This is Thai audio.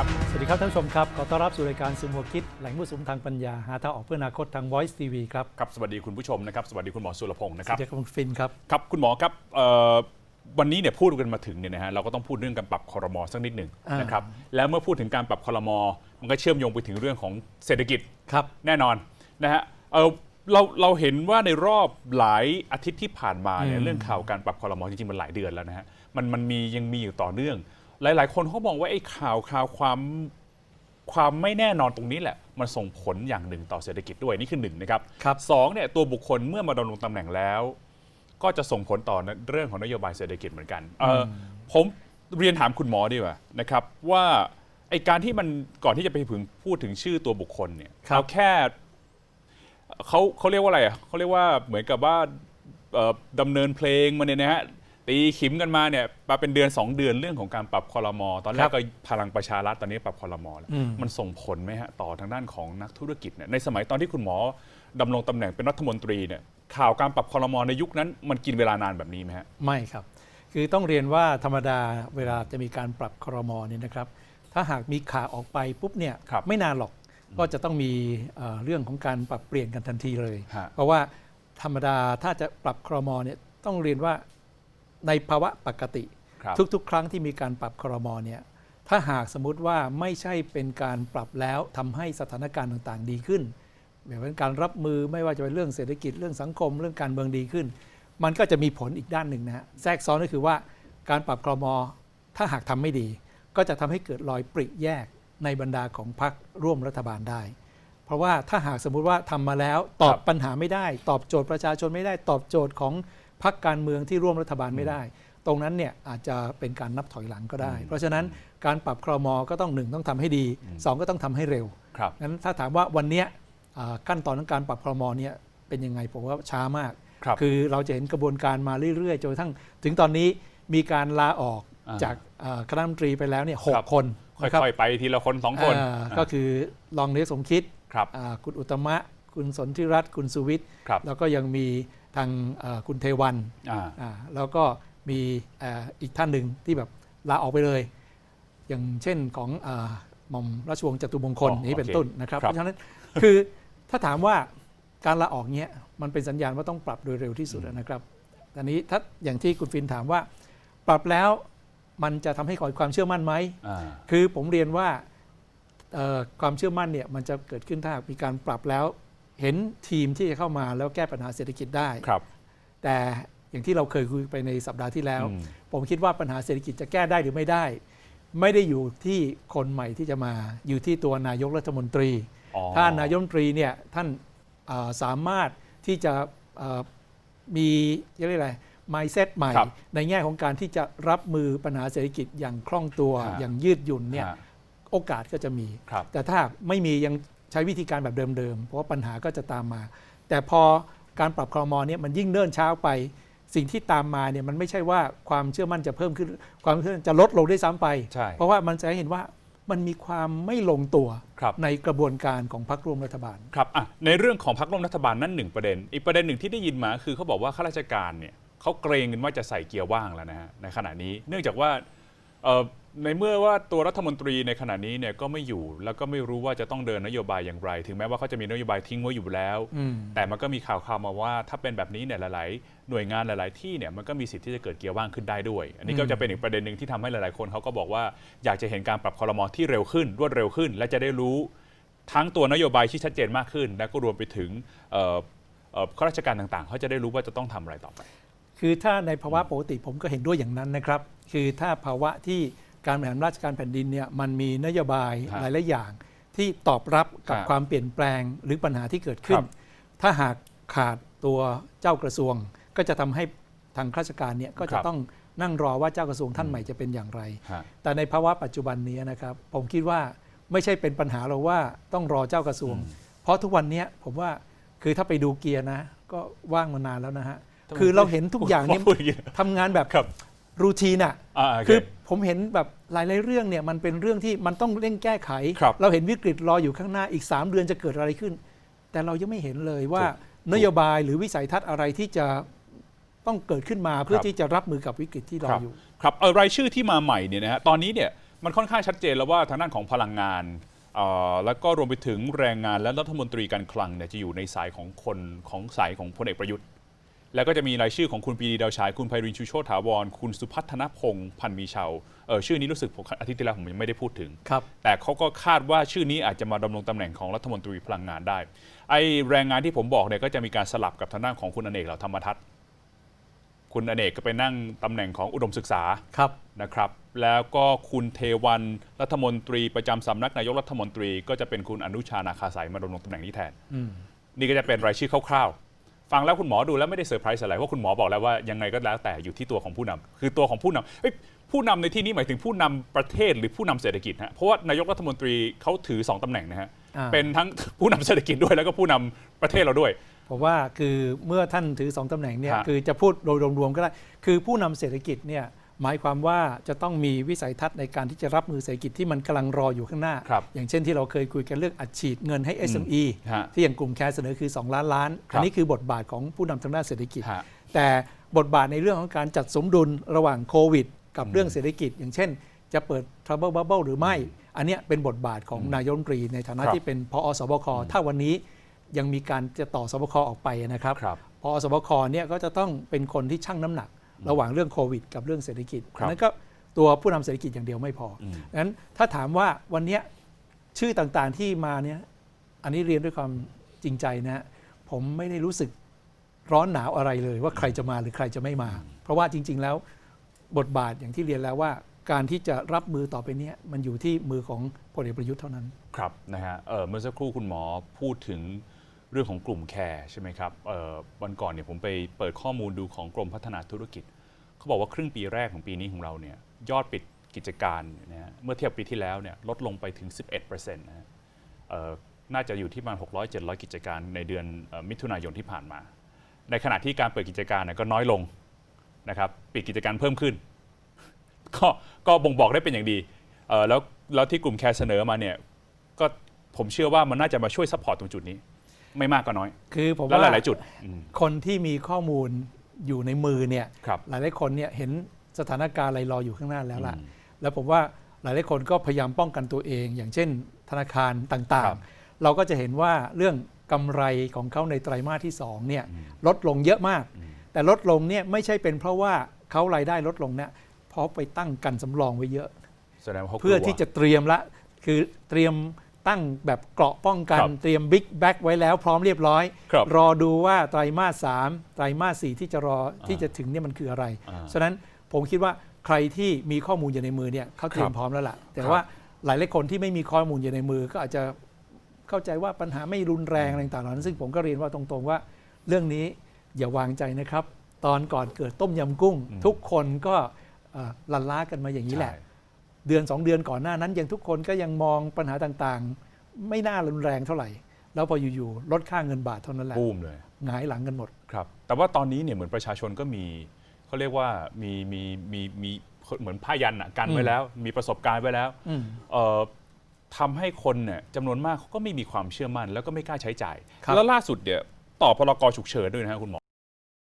ครับ สวัสดีครับท่านผู้ชมครับ ขอต้อนรับสู่รายการสุมหัวคิด แหล่งมั่วสุมทางปัญญา หาทางออกเพื่ออนาคตทาง Voice TV ครับ ครับ สวัสดีคุณผู้ชมนะครับ สวัสดีคุณหมอสุรพงศ์นะสครัวับสดีครับคุณฟินครับ ครับ คุณหมอครับเอ่อวันนี้เนี่ยพูดกันมาถึงเนี่ยนะฮะเราก็ต้องพูดเรื่องการปรับคอรมอสักนิดหนึ่งอ่าน นะครับ แล้วเมื่อพูดถึงการปรับคอรมอมันก็เชื่อมโยงไปถึงเรื่องของเศรษฐกิจ ครับ แน่นอนนะฮะเออเราเราเห็นว่าในรอบหลายอาทิตย์ที่ผ่านมาเนี่ยอืมเรื่องข่าวการปรับคอรมอจริงๆมันหลายเดือนแล้วนะฮะมันมันมียังมีอยู่ต่อเนื่อง หลาย ๆ คนเขามองว่าไอ้ข่าวข่าวความความไม่แน่นอนตรงนี้แหละ มันส่งผลอย่างหนึ่งต่อเศรษฐกิจด้วยนี่คือหนึ่งนะครับครับ สองเนี่ยตัวบุคคลเมื่อมาดำรงตำแหน่งแล้ว ก็จะส่งผลต่อเรื่องของนโยบายเศรษฐกิจเหมือนกันเอออผมเรียนถามคุณหมอดีกว่านะครับว่าไอการที่มันก่อนที่จะไปถึงพูดถึงชื่อตัวบุคคลเนี่ยครับ เอาแค่เขาเขาเรียกว่าอะไรอะเขาเรียกว่าเหมือนกับว่าเอ่อดำเนินเพลงมาเนี่ยนะฮะ ตีขิมกันมาเนี่ยมาเป็นเดือน 2 เดือนเรื่องของการปรับคอรมอตอนแรครักบก็พลังประชารัฐตอนนี้ปรับคอรมอแล้วอืมมันส่งผลไหมฮะต่อทางด้านของนักธุรกิจเนี่ยในสมัยตอนที่คุณหมอดำรงตำแหน่งเป็นรัฐมนตรีเนี่ยข่าวการปรับคอรมอในยุคนั้น มันกินเวลานานแบบนี้ไหมฮะไม่ครับ คือต้องเรียนว่าธรรมดาเวลาจะมีการปรับครมเนี่ยนะครับ ถ้าหากมีข่าวออกไปปุ๊บเนี่ยครับไม่นานหรอกก็จะต้องมีเอ่อเรื่องของการปรับเปลี่ยนกันทันทีเลยฮะเพราะว่าธรรมดาถ้าจะปรับครมเนี่ยต้องเรียนว่า ในภาวะปกติครับทุกๆ ครั้งที่มีการปรับครมเนี่ยถ้าหากสมมติว่าไม่ใช่เป็นการปรับแล้วทำให้สถานการณ์ต่างๆ ดีขึ้นแบบเป็นการรับมือไม่ว่าจะเป็นเรื่องเศรษฐกิจเรื่องสังคม เรื่องการเมืองดีขึ้น มันก็จะมีผลอีกด้านหนึ่งนะฮะแทรกซ้อนก็คือว่าการปรับครมถ้าหากทำไม่ดี ก็จะทำให้เกิดรอยปริแยกในบรรดาของพรรคร่วมรัฐบาลได้ เพราะว่าถ้าหากสมมุติว่าทำมาแล้วตอบครับปัญหาไม่ได้ ตอบโจทย์ประชาชนไม่ได้ ตอบโจทย์ของ พรรคการเมืองที่ร่วมรัฐบาลไม่ได้ ตรงนั้นเนี่ยอาจจะเป็นการนับถอยหลังก็ได้ เพราะฉะนั้นการปรับครมก็ต้องหนึ่งต้องทำให้ดีสองก็ต้องทำให้เร็วครับงั้นถ้าถามว่าวันเนี้ยอ่าขั้นตอนของการปรับครมเนี่ยเป็นยังไงผมว่าช้ามากครับคือเราจะเห็นกระบวนการมาเรื่อยๆจนกระทั่งถึงตอนนี้มีการลาออกอ่าจากอ่าคณะรัฐมนตรีไปแล้วเนี่ยหคกรับคนนะรับค่อยๆไปทีละคนสองคนอ่าก็คือรองนายกสมคิดครับอ่าคุณอุตตมะ คุณสนธิรัตน์คุณสุวิทย์ครับแล้วก็ยังมี ทางอ่าคุณเทวันอ่าอ่าแล้วก็มีอ่าอีกท่านหนึ่งที่แบบลาออกไปเลย อย่างเช่นของอาหม่อมราชวงศ์จตุมงคลอ๋อนี้เป็นโอเคต้นนะครับครับเพราะฉะนั้นคือถ้าถามว่าการลาออกเนี้ยมันเป็นสัญญาณว่าต้องปรับโดยเร็วที่สุดนะครับอันนี้ถ้าอย่างที่คุณฟินถามว่า ปรับแล้วมันจะทำให้ก่อความเชื่อมั่นไหมอ่าคือผมเรียนว่าเอ่อความเชื่อมั่นเนี่ยมันจะเกิดขึ้นถ้าหากมีการปรับแล้ว เห็นทีมที่จะเข้ามาแล้วแก้ปัญหาเศรษฐกิจได้ครับ แต่อย่างที่เราเคยคุยไปในสัปดาห์ที่แล้วอืมผมคิดว่าปัญหาเศรษฐกิจจะแก้ได้หรือไม่ได้ ไม่ได้อยู่ที่คนใหม่ที่จะมาอยู่ที่ตัวนายกรัฐมนตรีอ๋อถ้านายกรัฐมนตรีเนี่ยท่านเอ่อสามารถที่จะเอ่อมีเรียกอะไร mindset ใหม่ครับในแง่ของการที่จะรับมือปัญหาเศรษฐกิจอย่างคล่องตัวฮะอย่างยืดหยุ่นเนี่ยฮะโอกาสก็จะมีครับแต่ถ้าไม่มียัง ใช้วิธีการแบบเดิมๆ เพราะว่าปัญหาก็จะตามมา แต่พอการปรับครมเนี่ยมันยิ่งเนิ่นช้าไป สิ่งที่ตามมาเนี่ยมันไม่ใช่ว่าความเชื่อมั่นจะเพิ่มขึ้น ความเชื่อมั่นจะลดลงได้วยซ้ำไป ใช่ เพราะว่ามันจะให้เห็นว่ามันมีความไม่ลงตัวครับ ในกระบวนการของพรรคร่วมรัฐบาล ครับอะในเรื่องของพรรคร่วมรัฐบาลนั่นหนึ่งประเด็น อีกประเด็นหนึ่งที่ได้ยินมาคือเขาบอกว่าข้าราชการเนี่ยเขาเกรงกันว่าจะใส่เกียร์ว่างแล้วนะฮะในขณะนี้ เนื่องจากว่าเอ่อ ในเมื่อว่าตัวรัฐมนตรีในขณะนี้เนี่ยก็ไม่อยู่แล้วก็ไม่รู้ว่าจะต้องเดินนโยบายอย่างไร ถึงแม้ว่าเขาจะมีนโยบายทิ้งไว้อยู่แล้วอืมแต่มันก็มีข่าวข่าวมาว่าถ้าเป็นแบบนี้เนี่ยหลายๆ หน่วยงานหลาย ๆ ที่เนี่ยมันก็มีสิทธิ์ที่จะเกิดเกียร์ว่างขึ้นได้ด้วย อันนี้ก็อืมจะเป็นอีกประเด็นหนึ่งที่ทำให้หลายๆ คนเขาก็บอกว่าอยากจะเห็นการปรับคอรมอที่เร็วขึ้น รวดเร็วขึ้น และจะได้รู้ทั้งตัวนโยบายที่ชัดเจนมากขึ้น และก็รวมไปถึงเอ่อเอ่อข้าราชการต่าง ๆ เขาจะได้รู้ว่าจะต้องทำอะไรต่อไป คือถ้าในภาวะปกติผมก็เห็นด้วยอย่างนั้นนะครับ คือถ้าภาวะที่ การบริหารราชการแผ่นดินเนี่ยมันมีนโยบายฮะหลายๆอย่างที่ตอบรับกับฮะความเปลี่ยนแปลงหรือปัญหาที่เกิดขึ้คนรับ ถ้าหากขาดตัวเจ้ากระทรวง ก็จะทำให้ทางข้าราชการเนี่ยก็คจะรับต้องนั่งรอว่าเจ้ากระทรวงท่านใหม่จะเป็นอย่างไร ฮะ แต่ในภาวะปัจจุบันนี้นะครับ ผมคิดว่าไม่ใช่เป็นปัญหาเราว่าต้องรอเจ้ากระทรวงอืมเพราะทุกวันเนี้ยผมว่าคือถ้าไปดูเกียร์นะ ก็ว่างมานานแล้วนะฮะทำไมคือเราเห็นทุกอย่างเนี่ยพูดอย่างนี้ ทำงานแบบครับ รูทีนอะอ่าโอเคคือผมเห็นแบบหลายๆเรื่องเนี่ยมันเป็นเรื่องที่มันต้องเร่งแก้ไขครับเราเห็นวิกฤตรออยู่ข้างหน้าอีก 3 เดือนจะเกิดอะไรขึ้น แต่เรายังไม่เห็นเลยว่าถูกนโยบายหรือวิสัยทัศน์อะไรที่จะต้องเกิดขึ้นมาเพื่อครับที่จะรับมือกับวิกฤตที่รอครับอยู่ ครับเอ่อรายชื่อที่มาใหม่เนี่ยนะฮะตอนนี้เนี่ยมันค่อนข้างชัดเจนแล้วว่าทางด้านของพลังงานเอ่อแล้วก็รวมไปถึงแรงงานและรัฐมนตรีการคลังเนี่ยจะอยู่ในสายของคนของสายของพลเอกประยุทธ์ แล้วก็จะมีรายชื่อของคุณปรีดีดาวฉาย คุณไพรินทร์ชูโชติถาวร คุณสุพัฒนพงศ์พันธ์มีเชาเออชื่อนี้รู้สึกผมอาทิตย์ที่แล้วผมยังไม่ได้พูดถึงครับแต่เขาก็คาดว่าชื่อนี้อาจจะมาดำรงตำแหน่งของรัฐมนตรีพลังงานได้ ไอแรงงานที่ผมบอกเนี่ยก็จะมีการสลับกับทางด้านของคุณอเนกเหล่าธรรมทัศน์คุณอเนกก็ไปนั่งตำแหน่งของอุดมศึกษาครับนะครับ แล้วก็คุณเทวันรัฐมนตรีประจำสำนักนายกรัฐมนตรี ก็จะเป็นคุณอนุชานาคาสายมาดำรงตำแหน่งนี้แทนอืมนี่ก็จะเป็นรายชื่อคร่าวๆ ฟังแล้วคุณหมอดูแล้วไม่ได้เซอร์ไพรส์อะไรเพราะคุณหมอบอกแล้วว่ายังไงก็แล้วแต่อยู่ที่ตัวของผู้นำคือตัวของผู้นำเอ้ยผู้นำในที่นี้หมายถึงผู้นำประเทศหรือผู้นำเศรษฐกิจฮะเพราะว่านายกรัฐมนตรีเขาถือสองตำแหน่งนะฮะอ่าเป็นทั้งผู้นำเศรษฐกิจด้วยแล้วก็ผู้นำประเทศเราด้วยผมว่าคือเมื่อท่านถือสองตำแหน่งเนี่ยฮะคือจะพูดโดยรวมๆก็ได้คือผู้นำเศรษฐกิจเนี่ย หมายความว่าจะต้องมีวิสัยทัศน์ในการที่จะรับมือเศรษฐกิจที่มันกำลังรออยู่ข้างหน้า ครับอย่างเช่นที่เราเคยคุยกันเรื่องอัดฉีดเงินให้ SME ฮะที่อย่างกลุ่มแคร์เสนอคือ 2 ล้านล้าน ครับอันนี้คือบทบาทของผู้นำทางด้านเศรษฐกิจ ฮะแต่บทบาทในเรื่องของการจัดสมดุลระหว่างโควิด กับเรื่องเศรษฐกิจ อย่างเช่น จะเปิด Trouble Bubble หรือไม่ อันเนี้ยเป็นบทบาทของนายกรัฐมนตรีในฐานะครับ ที่เป็นพอสบคถ้าวันนี้ยังมีการจะต่อสบคออกไปนะครับ ครับ พอสบคเนี่ยก็จะต้องเป็นคนที่ชั่งน้ำหนัก ระหว่างเรื่องโควิด กับเรื่องเศรษฐกิจครับอันนั้นก็ตัวผู้นำเศรษฐกิจอย่างเดียวไม่พออมงั้นถ้าถามว่าวันเนี้ยชื่อต่างๆที่มาเนี่ยอันนี้เรียนด้วยความจริงใจนะฮะผมไม่ได้รู้สึกร้อนหนาวอะไรเลย ว่าใครจะมาหรือใครจะไม่มา เพราะว่าจริง ๆ แล้วบทบาทอย่างที่เรียนแล้วว่าการที่จะรับมือต่อไปเนี้ยมันอยู่ที่มือของพลเอกประยุทธ์เท่านั้น ครับนะฮะเอ่อเมื่อสักครู่คุณหมอพูดถึง เรื่องของกลุ่มแคร์ใช่ไหมครับวันก่อนเนี่ยผมไปเปิดข้อมูลดูของกรมพัฒนาธุรกิจเขาบอกว่าครึ่งปีแรกของปีนี้ของเราเนี่ยยอดปิดกิจการเนี่ยนะเมื่อเทียบปีที่แล้วเนี่ยลดลงไปถึง 11%นะฮะเอ่อน่าจะอยู่ที่ประมาณ 600 700 กิจการในเดือนอมิถุนายนที่ผ่านมา ในขณะที่การเปิดกิจการเนี่ยก็น้อยลงนะครับปิดกิจการเพิ่มขึ้น ก็ก็บ่งบอกได้เป็นอย่างดีแล้วแล้วที่กลุ่มแคร์เสนอมาเนี่ยก็ผมเชื่อว่ามันน่าจะมาช่วยซัพพอร์ตตรงจุดนี้ ไม่มากก็น้อย คือผมแล้วว่าหลาย ๆ จุดอืม คนที่มีข้อมูลอยู่ในมือเนี่ยครับหลายๆคนเนี่ยเห็นสถานการณ์อะไรรออยู่ข้างหน้าแล้วล่ะ อืมแล้วผมว่าหลายๆคนก็พยายามป้องกันตัวเอง อย่างเช่น ธนาคารต่าครังบๆ เราก็จะเห็นว่าเรื่องกำไรของเขาในไตรมาสที่2เนี่ยลดลงเยอะมากแต่ลดลงเนี่ยไม่ใช่เป็นเพราะว่าเขารายได้ลดลงเนี่ยเพราะไปตั้งกันสำรองไว้เยอะ แสดงว่าเขากลัว เพื่อที่จะเตรียมละ คือเตรียม ตั้งแบบเกราะป้องกันครับเตรียมบิ๊กแบ็กไว้แล้วพร้อมเรียบร้อยครับรอดูว่าไตรมาสสามไตรมาสสี่ที่จะรอที่จะถึงเนี่ยมันคืออะไร อ่าฉะนั้นผมคิดว่าใครที่มีข้อมูลอยู่ในมือเนี่ยเขาเตรียคมรับพร้อมแล้วล่ะ แต่ครับว่าหลายหลายๆคนที่ไม่มีข้อมูลอยู่ในมือก็อาจจะเข้าใจว่าปัญหาไม่รุนแรงอะไรต่างๆเหล่านั้นซึ่งผมก็เรียนว่าตรงๆว่า เรื่องนี้อย่าวางใจนะครับ ตอนก่อนเกิดต้มยำกุ้ง อืม ทุกคนก็เอ่อลันล้ากันมาอย่างนี้แหละ ใช่ เดือน 2 เดือนก่อนหน้านั้นยังทุกคนก็ยังมองปัญหาต่างๆ ไม่น่ารุนแรงเท่าไหร่ แล้วพออยู่ๆลดค่าเงินบาทเท่านั้นแหละบูมเลยหงายหลังกันหมดครับ แต่ว่าตอนนี้เนี่ยเหมือนประชาชนก็มีเขาเรียกว่ามีมีมีมีเหมือนผ้ายันอะกันไว้อืมแล้ว มีประสบการณ์ไว้แล้วอืมเอ่อทำให้คนเนี่ยจำนวนมากเขาก็ไม่มีความเชื่อมั่น แล้วก็ไม่กล้าใช้จ่ายครับแล้วล่าสุดเนี่ยต่อพรกฉุกเฉินด้วยนะฮะคุณหมอ